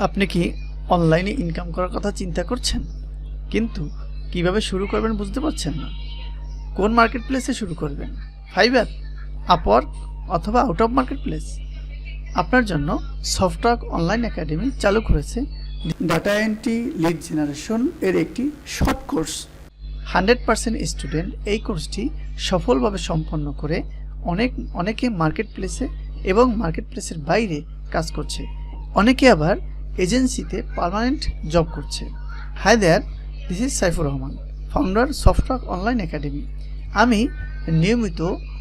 আপনি কি অনলাইনে ইনকাম করার কথা চিন্তা করছেন? কিন্তু কীভাবে শুরু করবেন বুঝতে পারছেন না। কোন মার্কেট প্লেসে শুরু করবেন? ফাইবার আপওয়ার্ক অথবা আউট অফ মার্কেট প্লেস আপনার জন্য সফটওয়ার্ক অনলাইন একাডেমি চালু করেছে। ডাটা এন্ট্রি লিড জেনারেশন এর একটি short course hundred percent student এই কোর্সটি সফলভাবে সম্পন্ন করে অনেক অনেকে মার্কেট প্লেসে এবং মার্কেট প্লেসের বাইরে কাজ করছে। অনেকে আবার এজেন্সিতে পার্মানেন্ট জব করছে। Hi there, this is Saifur Rahman, founder Softwork online academy. আমি নিয়মিত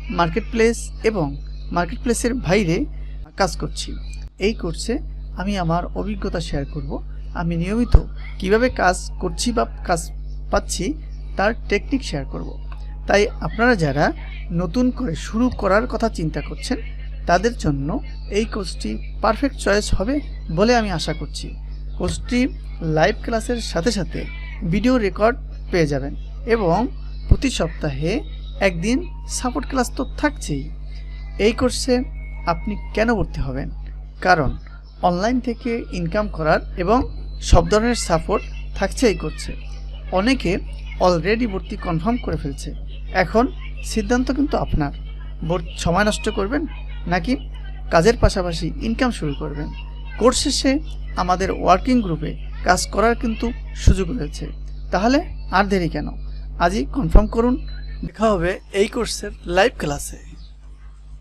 মার্কেট প্লেস এবং মার্কেট প্লেসের বাইরে কাজ করছি। এই কোর্সে আমি আমার অভিজ্ঞতা শেয়ার করব। আমি নিয়মিত কীভাবে কাজ করছি বা কাজ পাচ্ছি তার টেকনিক শেয়ার করব। তাই আপনারা যারা নতুন করে শুরু করার কথা চিন্তা করছেন তাদের জন্য এই কোর্সটি পারফেক্ট চয়েস হবে বলে আমি আশা করছি। কোর্সটি লাইভ ক্লাসের সাথে সাথে ভিডিও রেকর্ড পেয়ে যাবেন এবং প্রতি সপ্তাহে একদিন সাপোর্ট ক্লাস তো থাকছেই। এই কোর্সে আপনি কেন ভর্তি হবেন? কারণ অনলাইন থেকে ইনকাম করার এবং সব ধরনের সাপোর্ট থাকছে এই কোর্সে। অনেকে অলরেডি ভর্তি কনফার্ম করে ফেলছে। এখন সিদ্ধান্ত কিন্তু আপনার। সময় নষ্ট করবেন নাকি কাজের পাশাপাশি ইনকাম শুরু করবেন। কোর্স শেষে আমাদের ওয়ার্কিং গ্রুপে কাজ করার কিন্তু সুযোগ রয়েছে। তাহলে আর দেরি কেন? আজই কনফার্ম করুন। দেখা হবে এই কোর্সের লাইভ ক্লাসে